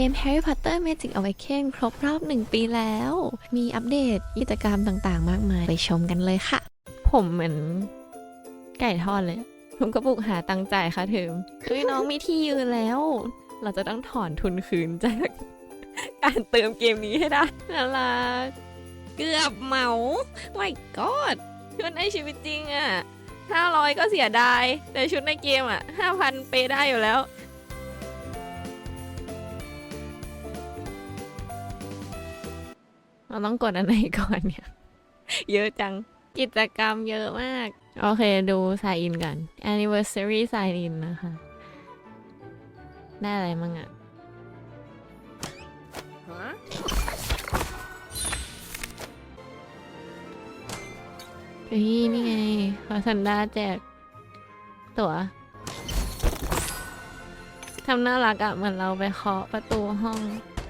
เกม Harry Potter Magic Awaken ครบรอบ 1 ปีแล้ว มีอัปเดตกิจกรรมต่างๆ มากมาย ไปชมกันเลยค่ะ ผมเหมือน ไก่ทอดเลย ผมก็ปลุกหาตังจ่ายค่ะเทอมเฮ้ยน้องมีที่ยืนแล้ว เราจะต้องถอนทุนคืนจาก การเติมเกมนี้ให้ได้น่ารักเกือบเหมาไม่กอดชุดในชีวิตจริงอะห้าร้อยก็เสียดาย แต่ชุดในเกมอะห้าพันเปย์ได้อยู่แล้ว เราต้องกดอันไหนก่อนเนี่ย เยอะจัง กิจกรรมเยอะมาก โอเคดูสายอินกัน anniversary sign in นะคะ ได้อะไรมั่งอะเฮ้ยนี่ไงคอสันดาแจก ตั๋วทำน่ารักอะเหมือนเราไปเคาะประตูห้อง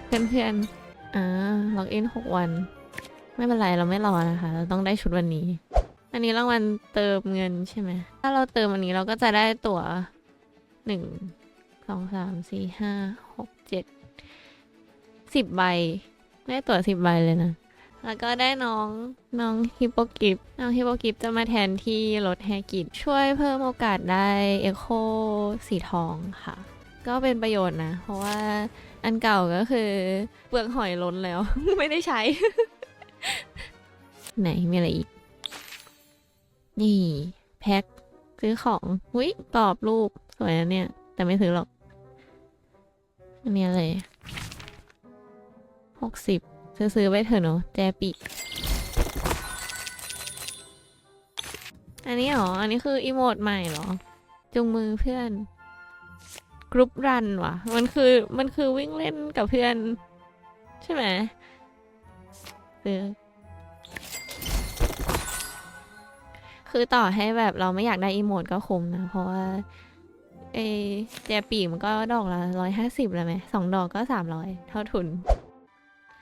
เพื่อนๆ อ่าล็อกอินหกวัน ไม่เป็นไรเราไม่รอนะคะ เราต้องได้ชุดวันนี้ อันนี้รางวัลเติมเงินใช่ไหมถ้าเราเติมอันนี้เราก็จะได้ตั๋วหนึ่งสองสามสี่ห้าหกเจ็ดสิบใบ ได้ตั๋วสิบใบเลยนะ แล้วก็ได้น้องน้องฮิปโปกิฟน้องฮิปโปกิฟจะมาแทนที่รถแฮกิจช่วยเพิ่มโอกาสได้เอโคสีทองค่ะ ก็เป็นประโยชน์นะ เพราะว่า อันเก่าก็คือเปลือกหอยล้นแล้ว ไม่ได้ใช้ ไหนมีอะไรอีก นี่ แพ็คซื้อของหุ้ยกรอบรูปสวยนะเนี่ย แต่ไม่ซื้อหรอกอันนี้อะไรหกสิบซื้อซื้อไปเถอะเนาะแจปิอันนี้เหรอ อันนี้คืออีโมดใหม่เหรอ จุงมือเพื่อน กรุ๊ปรันว่ะ มันคือมันคือวิ่งเล่นกับเพื่อน ใช่ไหมซื้อคือต่อให้แบบเราไม่อยากได้อีโมดก็คุ้มนะ เพราะว่าเอแจปีมันก็ดอกละร้อยห้าสิบแล้วไหมสองดอกก็สามร้อยเท่าทุน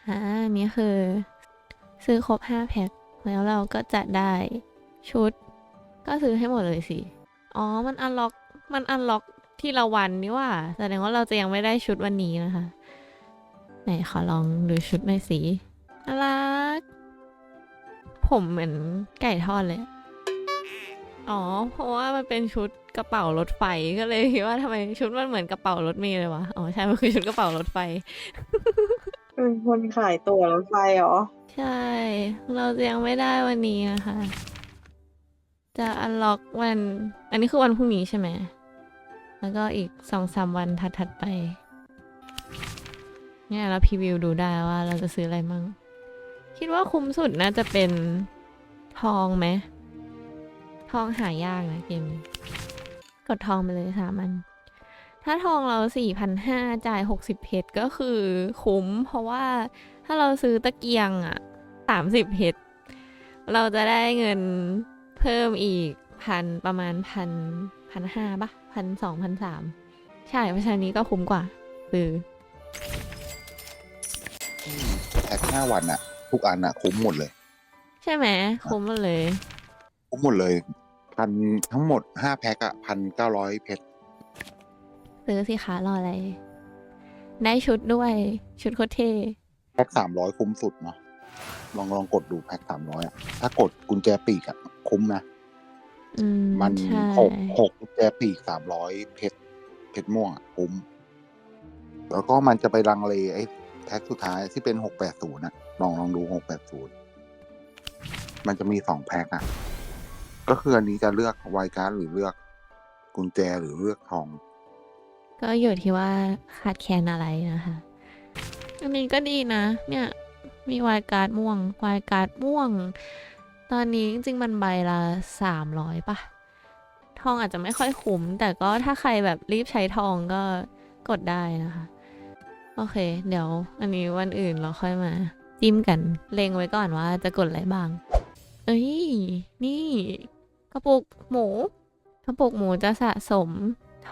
อ่าอันนี้คือ ซื้อครบห้าแพ็คแล้วเราก็จะได้ชุด ก็ซื้อให้หมดเลยสิ อ๋อ มันอันล็อก มันอันล็อก ที่ละวันนี่ว่าแสดงว่าเราจะยังไม่ได้ชุดวันนี้นะคะ ไหนขอลองดูชุดหน่อยสิน่ารัก ผมเหมือนไก่ทอดเลย อ๋อ เพราะว่ามันเป็นชุดกระเป๋ารถไฟก็เลยคิดว่าทำไมชุดมันเหมือนกระเป๋ารถเมล์เลยวะ อ๋อใช่ มันคือชุดกระเป๋ารถไฟ เป็นคนขายตั๋วรถไฟเหรอ ใช่ เราจะยังไม่ได้วันนี้นะคะ จะอันล็อกวัน อันนี้คือวันพรุ่งนี้ใช่ไหม แล้วก็อีกสองสามวันถัดๆไป เนี่ยเราพรีวิวดูได้ว่าเราจะซื้ออะไรมั่ง คิดว่าคุ้มสุดน่าจะเป็นทองไหม ทองหายากนะเกมนี้ กดทองไปเลยสามัน ถ้าทองเราสี่พันห้าจ่ายหกสิบเพชรก็คือคุ้ม เพราะว่าถ้าเราซื้อตะเกียงอะสามสิบเพชรเราจะได้เงินเพิ่มอีกพันประมาณพันพันห้าปะ พันสองพันสามใช่เพราะฉะนั้นนี้ก็คุ้มกว่าซื้อแพ็คห้าวันอะทุกอันอะคุ้มหมดเลย ใช่ไหมคุ้มหมดเลย คุ้มหมดเลยพันทั้งหมดห้าแพ็คอะพันเก้าร้อยเพชรซื้อสิคะรออะไร ได้ชุดด้วยชุดโคตรเท่แพ็คสามร้อยคุ้มสุดเนาะลองลองกดดูแพ็คสามร้อยอะถ้ากดกุญแจปีกอะคุ้มนะ อืมมันใช่ หกหกกุญแจปีกสามร้อยเพชรเพชรม่วงอะคุ้ม แล้วก็มันจะไปลังเลไอ้แพ็คสุดท้ายที่เป็นหกแปดศูนย์อะลองลองดูหกแปดศูนย์มันจะมีสองแพ็คอะก็คืออันนี้จะเลือกไวการ์ดหรือเลือกกุญแจหรือเลือกทอง ก็อยู่ที่ว่าขาดแคลนอะไรนะคะ อันนี้ก็ดีนะ เนี่ย มีวายการ์ดม่วงวายการ์ดม่วง ตอนนี้จริงๆมันใบละสามร้อยป่ะ ทองอาจจะไม่ค่อยคุ้ม แต่ก็ถ้าใครแบบรีบใช้ทองก็กดได้นะคะ โอเค เดี๋ยวอันนี้วันอื่นเราค่อยมาจิ้มกันเลงไว้ก่อนว่าจะกดอะไรบ้าง เอ้ย นี่ กระปุกหมู กระปุกหมูจะสะสม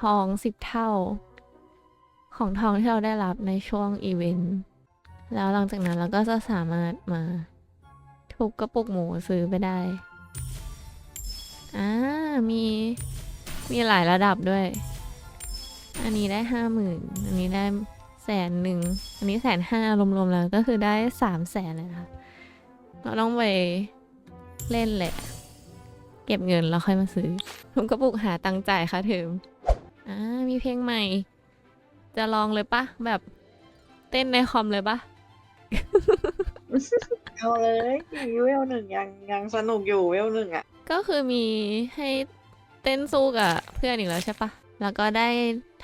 ทองสิบเท่า ของทองที่เราได้รับในช่วงอีเวนต์แล้วหลังจากนั้นเราก็จะสามารถมา ทุบกระปุกหมูซื้อไปได้ อ่า มี มีหลายระดับด้วย อันนี้ได้ห้าหมื่น อันนี้ได้แสนหนึ่ง อันนี้แสนห้ารวมๆแล้วก็คือได้สามแสนเลยนะคะเราต้องไปเล่นแหละ เก็บเงินแล้วค่อยมาซื้อผมก็ปลุกหาตังค์จ่ายค่าเทอมอ่า มีเพลงใหม่ จะลองเลยปะแบบเต้นในคอมเลยปะ เอาเลยเวลหนึ่งยังยังสนุกอยู่เวลหนึ่งอะ ก็คือมีให้เต้นสู้กับเพื่อนอีกแล้วใช่ปะ แล้วก็ได้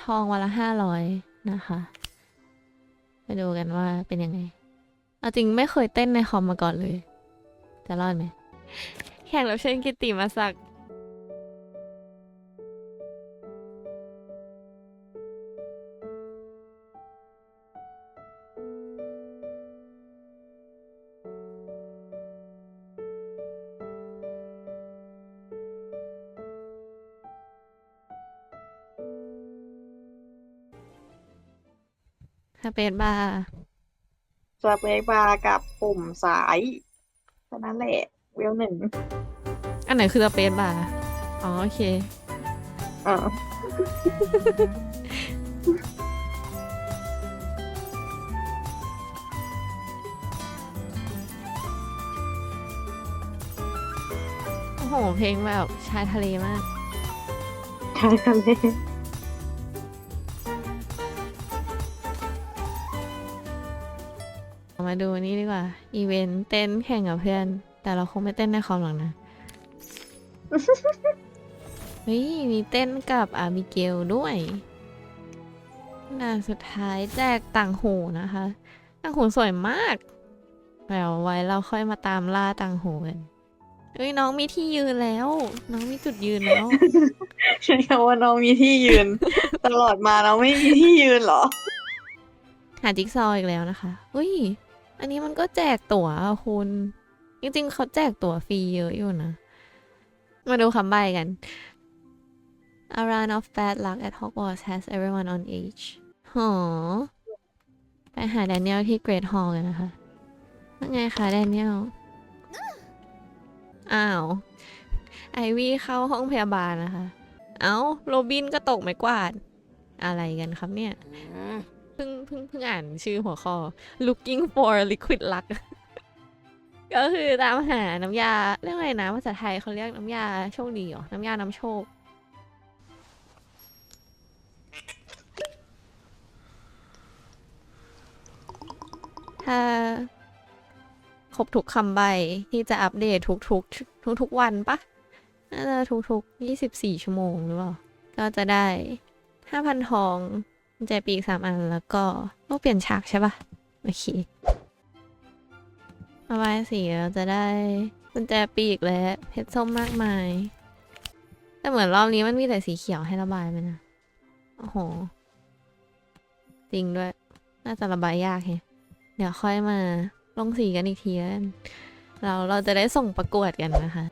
ทองวันละห้าร้อยนะคะ ไปดูกันว่าเป็นยังไง เอาจริงไม่เคยเต้นในคอมมาก่อนเลย จะรอดไหม แข่งรับเชิญกิตติมาสัก เปซบาร์สเปคบาร์กับปุ่มสายแค่นั้นแหละเวลหนึ่งอันไหนคือสเปซบาร์อ๋อโอเคเออโอ้โหเพลงแบบชายทะเลมากใช่ทะเล มาดูนี่ดีกว่า อีเวนต์เต้นแข่งกับเพื่อน แต่เราคงไม่เต้นในคอมหรอกนะ เฮ้ย มีเต้นกับอาบิเกลด้วยด่านสุดท้ายแจกต่างหูนะคะ ต่างหูสวยมากแล้วไว้เราค่อยมาตามล่าต่างหูกันเฮ้ยน้องมีที่ยืนแล้ว น้องมีจุดยืนแล้วใช่คำว่าน้องมีที่ยืน ตลอดมาเราไม่มีที่ยืนเหรอ หาจิ๊กซอว์อีกแล้วนะคะ อุ้ย อันนี้มันก็แจกตั๋วคุณ จริงๆ เขาแจกตั๋วฟรีเยอะอยู่นะ มาดูคำใบ้กัน A run of bad luck at Hogwarts has everyone on edge หอไปหาแดเนียลที่เกรดฮอลกันนะคะว่าไงคะแดเนียล อ้าว ไอวี่เข้าห้องพยาบาลนะคะ เอ้า โรบินก็ตกไม้กวาด อะไรกันครับเนี่ย พิ่งเพิ่งเพิ่งอ่านชื่อหัวข้อ looking for liquid luck ก็คือตามหาน้ำยาเรียกอะไรนะภาษาไทยเขาเรียกน้ำยาโชคดีเหรอ น้ำยาน้ำโชค ถ้าครบทุกคำใบที่จะอัปเดตทุกทุกทุกทุกวันปะน่าจะทุกทุกยี่สิบสี่ชั่วโมงหรือเปล่า ก็จะได้ห้าพันทอง กุญแจปีกสามอันแล้วก็ต้องเปลี่ยนฉากใช่ปะโอเคระบายสีเราจะได้กุญแจปีกและเพชรส้มมากมาย แต่เหมือนรอบนี้มันมีแต่สีเขียวให้ระบายไหมนะโอ้โห จริงด้วย น่าจะระบายยากแฮะเดี๋ยวค่อยมาลงสีกันอีกทีแล้วกันเราเราจะได้ส่งประกวดกันนะคะ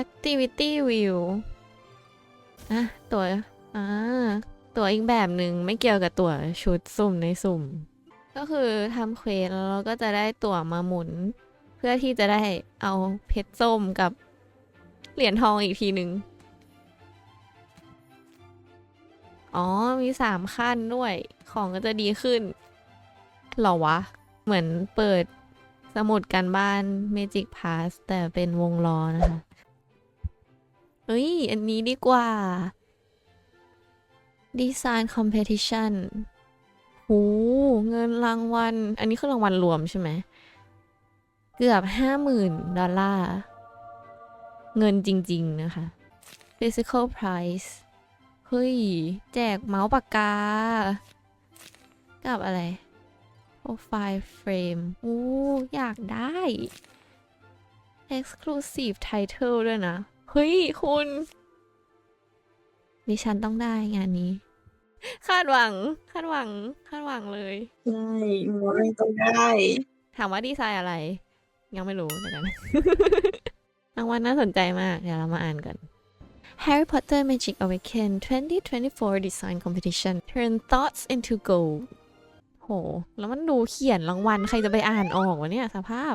activity view อะ ตัวอ่า ตัวอีกแบบหนึ่งไม่เกี่ยวกับตัวชุดสุ่มในสุ่ม ก็คือทำเควสแล้วเราก็จะได้ตั๋วมาหมุน เพื่อที่จะได้เอาเพชรส้มกับเหรียญทองอีกทีหนึ่งอ๋อ มีสามขั้นด้วย ของก็จะดีขึ้น หรอวะ เหมือนเปิดสมุดการบ้าน Magic Pass แต่เป็นวงล้อนะคะเฮ้ย อันนี้ดีกว่า Design Competition หูเงินรางวัล อันนี้คือรางวัลรวมใช่ไหม เกือบห้าหมื่นดอลลาร์ เงินจริง ๆ นะคะ Physical Price เฮ้ย แจกเมาส์ปากกา กับอะไร Profile Frame อู้อยากได้ Exclusive Title ด้วยนะ เฮ้ย คุณ ดิฉันต้องได้งานนี้ คาดหวัง คาดหวัง คาดหวังเลย ได้หมูไม่ต้องได้ ถามว่าดีไซน์อะไร ยังไม่รู้เดี๋ยวกันรางวัลน่าสนใจมาก เดี๋ยวเรามาอ่านกัน Harry Potter Magic Awaken 2024 Design Competition Turn Thoughts into Gold โห แล้วมันดูเขียนรางวัลใครจะไปอ่านออกวะเนี่ยสภาพ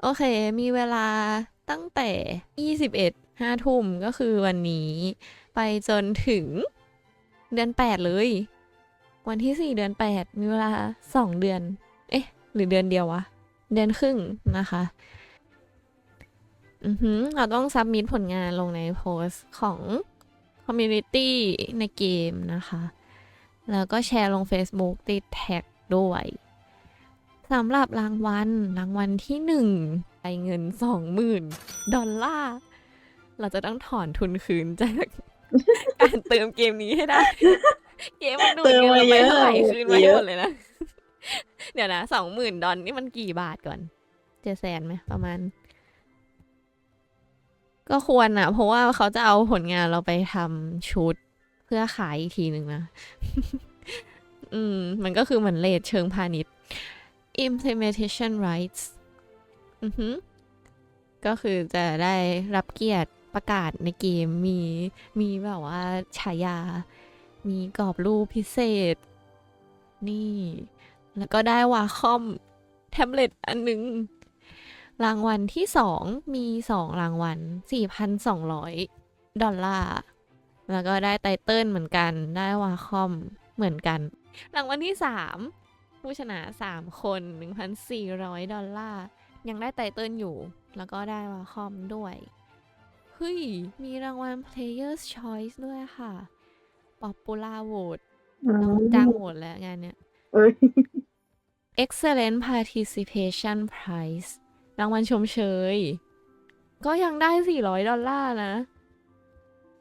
โอเค มีเวลาตั้งแต่ 21 5ทุ่มก็คือวันนี้ ไปจนถึง เดือน 8 เลย วันที่ 4 เดือน 8 มีเวลา 2 เดือน เอ๊ะ หรือเดือนเดียววะ เดือนครึ่งนะคะ อือหือเราต้องซับมิ t ผลงานลงในโพสต์ของคอมมูนิตี้ในเกมนะคะ แล้วก็แชร์ลง Facebook ติดแท็กด้วยสำหรับรางวัลรางวัลที่หนึ่งไปเงิน 20,000 ดอลลาร์ เราจะต้องถอนทุนคืนจาก การเติมเกมนี้ให้ได้ เกมมันดูดเติมเงินมาเราไปเยอะ เท่าไหร่คืนมาเยให้อะหมดเลยนะ เดี๋ยวนะสองหมื่นดอลนี่มันกี่บาทก่อน เจ็ดแสนไหมประมาณ ก็ควรนะเพราะว่าเขาจะเอาผลงานเราไปทำชุดเพื่อขายอีกทีหนึ่งนะ อืม มันก็คือเหมือนเลทเชิงพาณิชย์ implementation rights อือหือ ก็คือจะได้รับเกียรติ ประกาศในเกมมีมีแบบว่าฉายา มีกรอบรูปพิเศษ นี่ แล้วก็ได้วาคอมแท็บเล็ตอันหนึงรางวัลที่สองมีสองรางวัล 4,200 ดอลลาร์ แล้วก็ได้ไตเติลเหมือนกัน ได้วาคอมเหมือนกัน รางวัลที่สามผู้ชนะสามคน 1,400 ดอลลาร์ ยังได้ไตเติลอยู่ แล้วก็ได้วาคอมด้วย ฮ้ย มีรางวัล Player's Choice ด้วยค่ะ Popular Vote ต้องจ้างโหวตแล้วงานเนี้ย เอ้ย Excellent Participation Prize รางวัลชมเชย ก็ยังได้ 400 ดอลลาร์นะ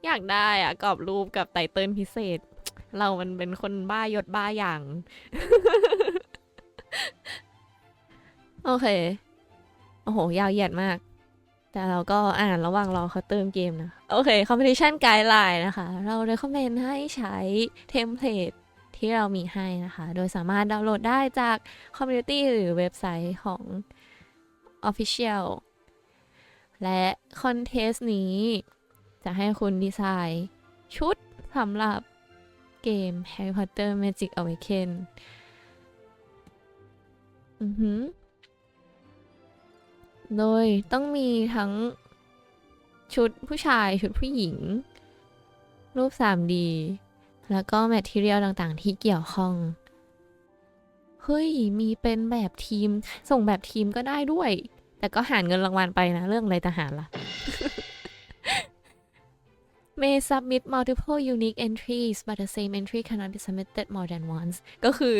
อยากได้อะกรอบรูปกับไตเติลพิเศษ เรามันเป็นคนบ้ายศบ้าอย่าง โอเค โอ้โห ยาวเหยียดมาก แต่เราก็อ่านระหว่างรอเขาเติมเกมนะ โอเค Competition Guideline นะคะ เราเลยคอมเมนต์ให้ใช้เทมเพลตที่เรามีให้นะคะ โดยสามารถดาวน์โหลดได้จาก Community หรือเว็บไซต์ของ Official และคอนเทสต์นี้ จะให้คุณดีไซน์ชุดสำหรับเกม Harry Potter Magic Awaken อือหือ โดยต้องมีทั้งชุดผู้ชายชุดผู้หญิง รูป 3D แล้วก็แมททีเรียลต่างๆ ที่เกี่ยวข้อง เฮ้ย มีเป็นแบบทีม ส่งแบบทีมก็ได้ด้วย แต่ก็หารเงินรางวัลไปนะ เรื่องอะไรจะหารล่ะ May submit multiple unique entries but the same entry cannot be submitted more than once ก็คือ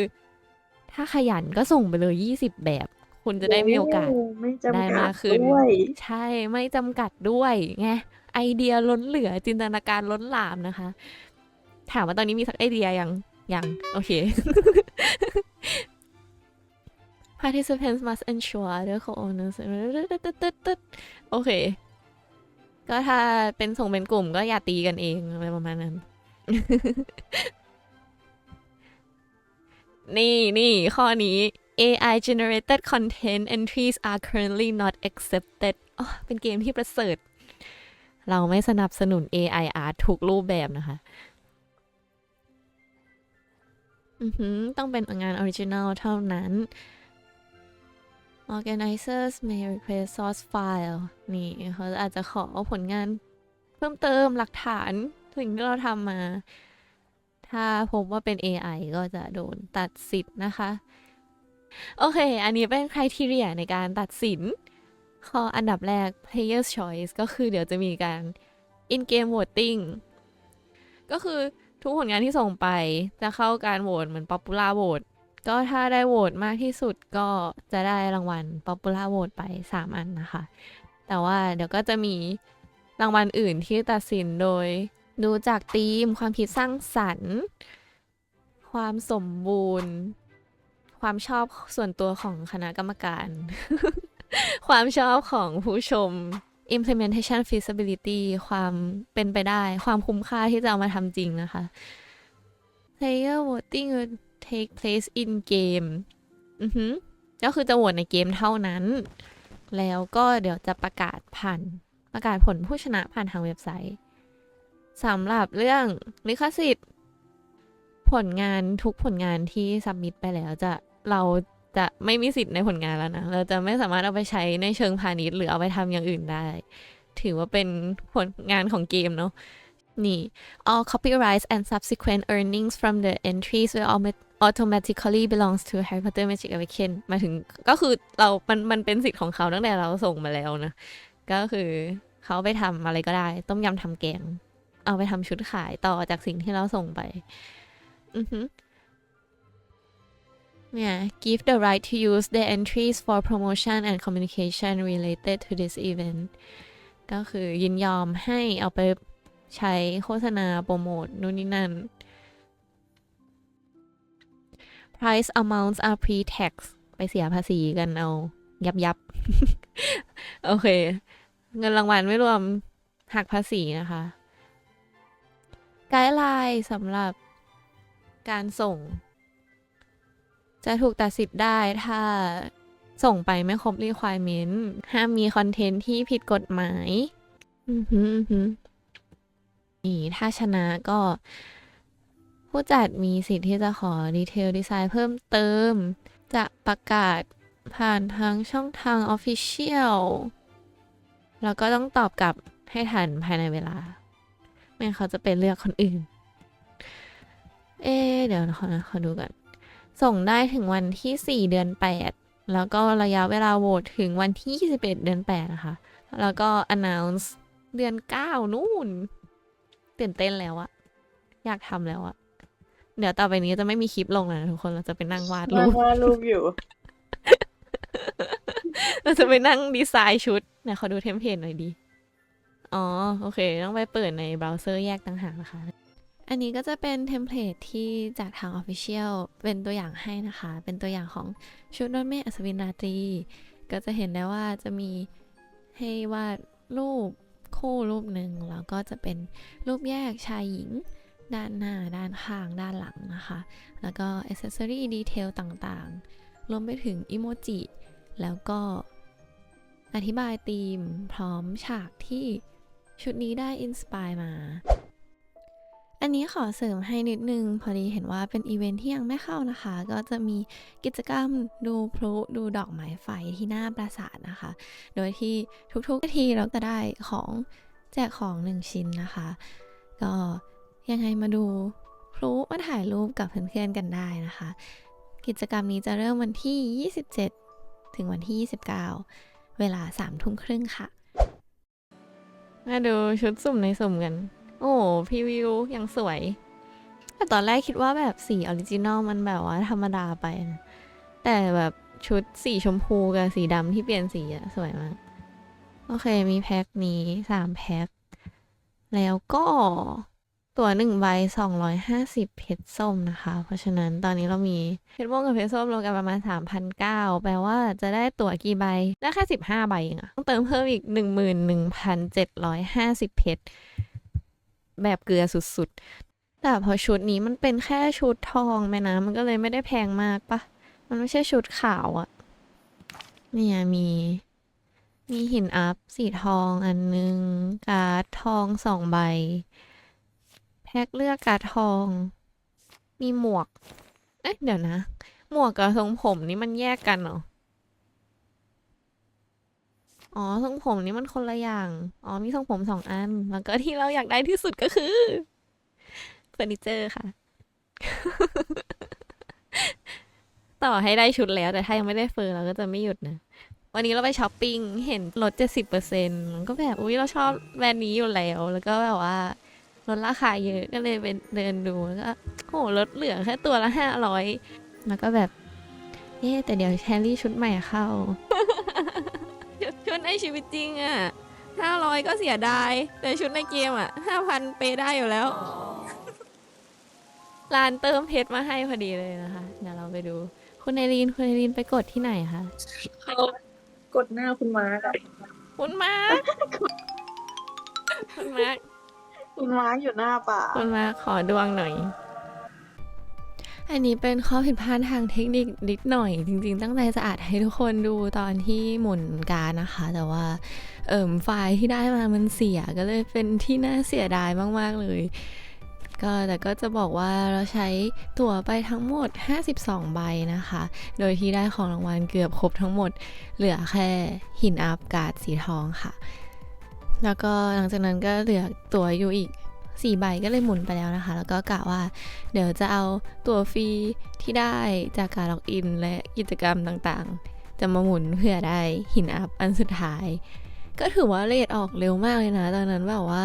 ถ้าขยันก็ส่งไปเลย 20 แบบ คุณจะได้มีโอกาสโไม่จำได้กัมาดกขึ้นด้วย ใช่ไม่จำกัดด้วยไงไอเดียล้นเหลือจินตนาการล้นหลามนะคะ ถามว่าตอนนี้มีสักไอเดียยังยังโอเค Participants must ensure their co-owners โอเค ก็ถ้าเป็นส่งเป็นกลุ่มก็อย่าตีกันเองอะไรประมาณนั้น นี่นี่ข้อนี้ AI generated content entries are currently not accepted เป็นเกมที่ประเสริฐ เราไม่สนับสนุน AI art ทุกรูปแบบนะคะ ต้องเป็นงานออริจินัลเท่านั้น organizers may request source file นี่เขาอาจจะขอผลงานเพิ่มเติมหลักฐานสิ่งที่เราทำมา ถ้าพบว่าเป็น AI ก็จะโดนตัดสิทธิ์นะคะ โอเค อันนี้เป็นคุณทีเรียในการตัดสิน ข้ออันดับแรก player's choice ก็คือเดี๋ยวจะมีการ in game voting ก็คือทุกผลงานที่ส่งไปจะเข้าการโหวตเหมือน popular vote ก็ถ้าได้โหวตมากที่สุดก็จะได้รางวัล popular vote ไป 3 อันนะคะ แต่ว่าเดี๋ยวก็จะมีรางวัลอื่นที่ตัดสินโดย ดูจากธีม ความคิดสร้างสรรค์ ความสมบูรณ์ ความชอบส่วนตัวของคณะกรรมการ ความชอบของผู้ชม implementation feasibility ความเป็นไปได้ ความคุ้มค่าที่จะเอามาทำจริงนะคะ player voting will take place in game อือหือก็คือจะโหวตในเกมเท่านั้น แล้วก็เดี๋ยวจะประกาศผ่าน ประกาศผลผู้ชนะผ่านทางเว็บไซต์สำหรับเรื่องลิขสิทธิ์ ผลงานทุกผลงานที่สับมิดไปแล้วจะ เราจะไม่มีสิทธิ์ในผลงานแล้วนะ เราจะไม่สามารถเอาไปใช้ในเชิงพาณิชย์หรือเอาไปทำอย่างอื่นได้ ถือว่าเป็นผลงานของเกมเนาะนี่ all copyrights and subsequent earnings from the entries will autom- automatically belongs to Harry Potter Magic Awaken มาถึงก็คือเรา มัน มันเป็นสิทธิ์ของเขาตั้งแต่เราส่งมาแล้วนะ ก็คือเขาไปทำอะไรก็ได้ ต้มยำทำแกง เอาไปทำชุดขายต่อจากสิ่งที่เราส่งไป อือฮึ เนี่ย give the right to use the entries for promotion and communication related to this event ก็คือยินยอมให้เอาไปใช้โฆษณาโปรโมทนู่นนี่นั่น price amounts are pre-tax ไปเสียภาษีกันเอา ยับยับโอเค เงินรางวัลไม่รวมหักภาษีนะคะ ไกด์ไลน์สำหรับการส่ง จะถูกตัดสิทธิ์ได้ถ้าส่งไปไม่ครบ requirement ห้ามมีคอนเทนต์ที่ผิดกฎหมายอือหืออือหือนี่ถ้าชนะก็ผู้จัดมีสิทธิ์ที่จะขอดีเทลดีไซน์เพิ่มเติม จะประกาศผ่านทางช่องทาง Official แล้วก็ต้องตอบกลับให้ทันภายในเวลา ไม่งั้นเขาจะไปเลือกคนอื่น เอ๊ะเดี๋ยวขอนะขอดูก่อน ส่งได้ถึงวันที่ 4 เดือน 8 แล้วก็ระยะเวลาโหวตถึงวันที่ 21 เดือน 8 นะคะ แล้วก็ announce เดือน 9 นู่นตื่นเต้นแล้วอะอยากทำแล้วอะเดี๋ยวต่อไปนี้จะไม่มีคลิปลงแล้วนะทุกคนเราจะไปนั่งวาดรูนั่งปวาดรูปอยู่ เราจะไปนั่งดีไซน์ชุดไหนขอดูเทมเพลตหน่อยดี อ๋อ โอเค ต้องไปเปิดในเบราว์เซอร์แยกต่างหากนะคะ อันนี้ก็จะเป็นเทมเพลตที่จากทาง Official เป็นตัวอย่างให้นะคะ เป็นตัวอย่างของชุดรถเมล์อัศวินราตรี ก็จะเห็นได้ว่าจะมีให้วาดรูปคู่รูปหนึ่งแล้วก็จะเป็นรูปแยกชายหญิง ด้านหน้า ด้านข้าง ด้านหลังนะคะ แล้วก็ accessory detail ต่างๆ รวมไปถึงอิโมจิ แล้วก็อธิบายธีมพร้อมฉากที่ชุดนี้ได้อินสปายมา อันนี้ขอเสริมให้นิดนึง พอดีเห็นว่าเป็นอีเวนท์ที่ยังไม่เข้านะคะ ก็จะมีกิจกรรมดูพลุดูดอกไม้ไฟที่หน้าปราสาทนะคะ โดยที่ทุกๆนาทีเราจะได้ของแจกของหนึ่งชิ้นนะคะ ก็ยังไงมาดูพลุมาถ่ายรูปกับเพื่อนๆกันได้นะคะ กิจกรรมนี้จะเริ่มวันที่ 27 ถึงวันที่ 29 เวลา3ทุ่มครึ่งค่ะ มาดูชุดสุ่มในสุ่มกัน โอ้พีวิวยังสวย แต่ตอนแรกคิดว่าแบบสีออริจินอลมันแบบว่าธรรมดาไปนะแต่แบบชุดสีชมพูกับสีดำที่เปลี่ยนสีอะสวยมาก โอเคมีแพ็คนี้สามแพ็ค แล้วก็ตั๋วหนึ่งใบสองร้อยห้าสิบเพชรส้มนะคะ เพราะฉะนั้นตอนนี้เรามีเพชรม่วงกับเพชรส้มรวมกันประมาณสามพันเก้าแปลว่าจะได้ตั๋วกี่ใบ ได้แค่สิบห้าใบเองอะต้องเติมเพิ่มอีกหนึ่งหมื่นหนึ่งพันเจ็ดร้อยห้าสิบเพชร แบบเกลือสุดๆ แต่พอชุดนี้มันเป็นแค่ชุดทองแม่นะ มันก็เลยไม่ได้แพงมากปะ มันไม่ใช่ชุดขาวอะเนี่ยมี มีหินอัพสีทองอันนึง การ์ดทองสองใบ แพ็คเลือกการ์ดทอง มีหมวก เอ๊ะเดี๋ยวนะ หมวกกับทรงผมนี่มันแยกกันเหรอ อ๋อทรงผมนี่มันคนละอย่าง อ๋อมีทรงผมสองอัน แล้วก็ที่เราอยากได้ที่สุดก็คือเฟอร์นิเจอร์ค่ะ ต่อให้ได้ชุดแล้ว แต่ถ้ายังไม่ได้เฟอร์เราก็จะไม่หยุดนะ วันนี้เราไปช้อปปิ้งเห็นลดเจ็ดสิบเปอร์เซ็นต์ก็แบบอุ้ยเราชอบแบรนด์นี้อยู่แล้ว แล้วก็แบบว่าลดราคาเยอะก็เลยไปเดินดูแล้วก็โอ้โหลดเหลือแค่ตัวละห้าร้อยแล้วก็แบบเอ๊แต่เดี๋ยวแฮร์รี่ชุดใหม่เข้า ชุดในชีวิตจริงอะห้าร้อยก็เสียดาย แต่ชุดในเกมอะห้าพันเปได้อยู่แล้ว ร้านเติมเพชรมาให้พอดีเลยนะคะ เดี๋ยวเราไปดู คุณไอรีน คุณไอรีนไปกดที่ไหนคะ เขากดหน้าคุณมาร์กอะคุณมาร์คคุณมาร์คคุณมาร์กอยู่หน้าป่าคุณมาร์คขอดวงหน่อย อันนี้เป็นข้อผิดพลาดทางเทคนิคนิดหน่อย จริงๆ ตั้งใจจะอัดให้ทุกคนดูตอนที่หมุนการนะคะ แต่ว่าเอิมไฟล์ที่ได้มามันเสียก็เลยเป็นที่น่าเสียดายมากๆเลย ก็แต่ก็จะบอกว่าเราใช้ตั๋วไปทั้งหมด 52 ใบนะคะ โดยที่ได้ของรางวัลเกือบครบทั้งหมด เหลือแค่หินอัพการ์ดสีทองค่ะ แล้วก็หลังจากนั้นก็เหลือตั๋วอยู่อีก 4ใบก็เลยหมุนไปแล้วนะคะ แล้วก็กะว่าเดี๋ยวจะเอาตัวฟรีที่ได้จากการล็อกอินและกิจกรรมต่างๆ จะมาหมุนเพื่อได้หินอัพอันสุดท้าย ก็ถือว่าเลทออกเร็วมากเลยนะ ตอนนั้นแบบว่า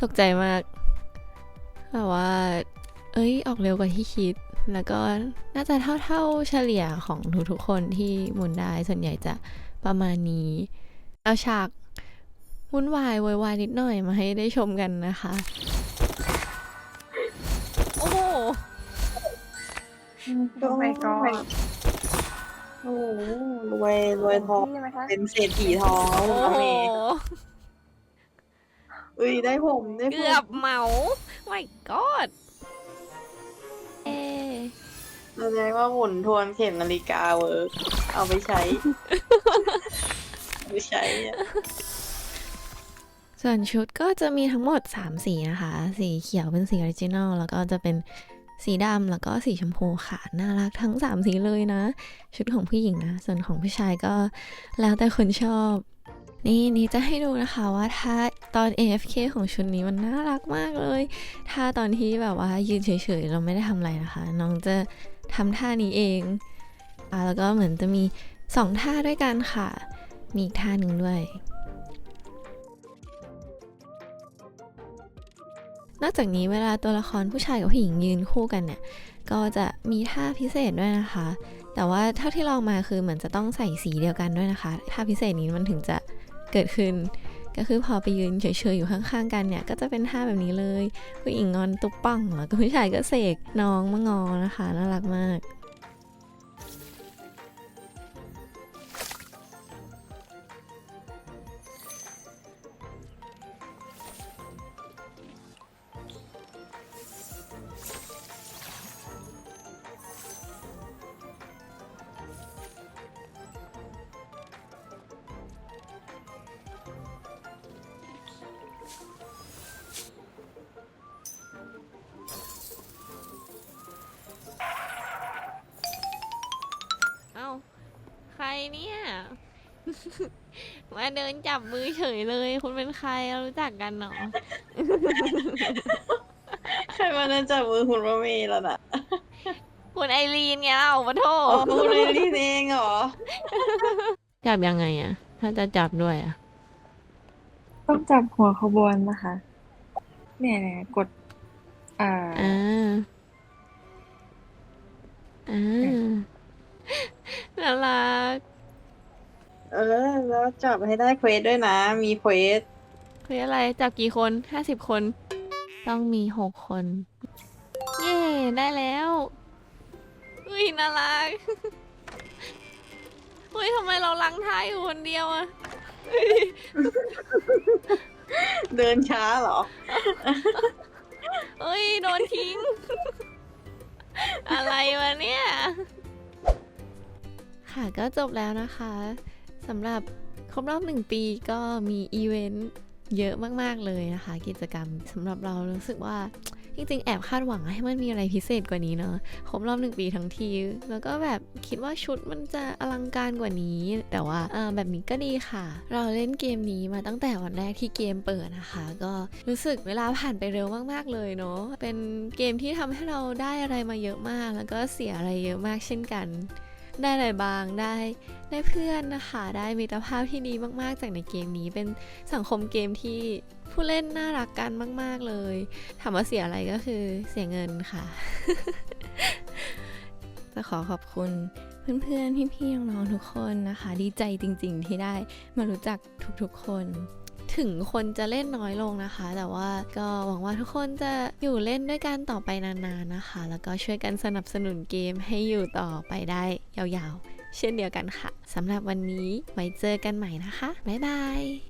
ตกใจมากแบบว่า เอ้ยออกเร็วกว่าที่คิด แล้วก็น่าจะเท่าๆเฉลี่ยของทุกๆคนที่หมุนได้ส่วนใหญ่จะประมาณนี้เอาฉาก วุ่นวายโวยวายนิดหน่อยมาให้ได้ชมกันนะคะ โอ้โหโอ้ my god โอ้โหรวยรวยทองใช่ไหมคะเป็นเศรษฐีทองโอ้แล้วโหเมย์อุ้ยได้ผมได้ผมเกือบเหมา my god เอ๊ะแสดงว่าหมุนทวนเข็มนาฬิกาเวิร์กเอาไปใช้ เอาไปใช้อะ ส่วนชุดก็จะมีทั้งหมด 3 สีนะคะ สีเขียวเป็นสีออริจินอลแล้วก็จะเป็นสีดำแล้วก็สีชมพูค่ะ น่ารักทั้ง 3 สีเลยนะ ชุดของผู้หญิงนะ ส่วนของผู้ชายก็แล้วแต่คนชอบ นี่นี่จะให้ดูนะคะว่าถ้าตอน AFK ของชุดนี้มันน่ารักมากเลย ถ้าตอนที่แบบว่ายืนเฉยๆ เราไม่ได้ทำอะไรนะคะ น้องจะทำท่านี้เองอะแล้วก็เหมือนจะมีสองท่าด้วยกันค่ะ มีอีกท่าหนึ่งด้วย นอกจากนี้เวลาตัวละครผู้ชายกับผู้หญิงยืนคู่กันเนี่ยก็จะมีท่าพิเศษด้วยนะคะ แต่ว่าเท่าที่ลองมาคือเหมือนจะต้องใส่สีเดียวกันด้วยนะคะท่าพิเศษนี้มันถึงจะเกิดขึ้น ก็คือพอไปยืนเฉยๆอยู่ข้างๆกันเนี่ย ก็จะเป็นท่าแบบนี้เลย ผู้หญิงงอนตุ๊บปังแล้วก็ผู้ชายก็เสกน้องมางอนะคะน่ารักมาก มาเดินจับมือเฉยเลย คุณเป็นใครเรารู้จักกันเหรอใครมานั่นจับมือคุณว่าเมย์แล้วน่ะคุณไอรีนไงเราปะโทอ๋อคุณเลยนี่เองเหรอ จับยังไงอะถ้าจะจับด้วยอะต้องจับหัวขบวนนะคะ เนี่ยเนี่ยกด อ่าอ่าอ่าน่ารัก เออ แล้วจับให้ได้เควสด้วยนะ มีเควสคืออะไรจับกี่คนห้าสิบคน ต้องมีหกคน เย่ได้แล้วอุ้ยน่ารักเฮ้ยทำไมเราลังท้ายอยู่คนเดียวอะเดินช้าเหรอเอ้ยโดนทิ้ง อะไรวะเนี่ย ค่ะก็จบแล้วนะคะ สำหรับครบรอบหนึ่งปีก็มีอีเวนต์เยอะมาก ๆ เลยนะคะ กิจกรรมสำหรับเรารู้สึกว่าจริง ๆ แอบคาดหวังให้มันมีอะไรพิเศษกว่านี้เนอะครบรอบหนึ่งปีทั้งที แล้วก็แบบคิดว่าชุดมันจะอลังการกว่านี้ แต่ว่าแบบนี้ก็ดีค่ะ เราเล่นเกมนี้มาตั้งแต่วันแรกที่เกมเปิดนะคะ ก็รู้สึกเวลาผ่านไปเร็วมากๆเลยเนาะเป็นเกมที่ทำให้เราได้อะไรมาเยอะมาก แล้วก็เสียอะไรเยอะมากเช่นกัน ได้อะไรบ้างได้ได้เพื่อนนะคะ ได้มิตรภาพที่ดีมากๆ จากในเกมนี้เป็นสังคมเกมที่ผู้เล่นน่ารักกันมาก ๆ เลยถามว่าเสียอะไรก็คือเสียเงินค่ะ จะขอขอบคุณเพื่อนๆ พี่ๆ น้องๆ ทุกคนนะคะ ดีใจจริง ๆ ที่ได้มารู้จักทุกๆ คน ถึงคนจะเล่นน้อยลงนะคะ แต่ว่าก็หวังว่าทุกคนจะอยู่เล่นด้วยกันต่อไปนานๆนะคะ แล้วก็ช่วยกันสนับสนุนเกมให้อยู่ต่อไปได้ยาวๆ เช่นเดียวกันค่ะสำหรับวันนี้ไว้เจอกันใหม่นะคะ บ๊ายบาย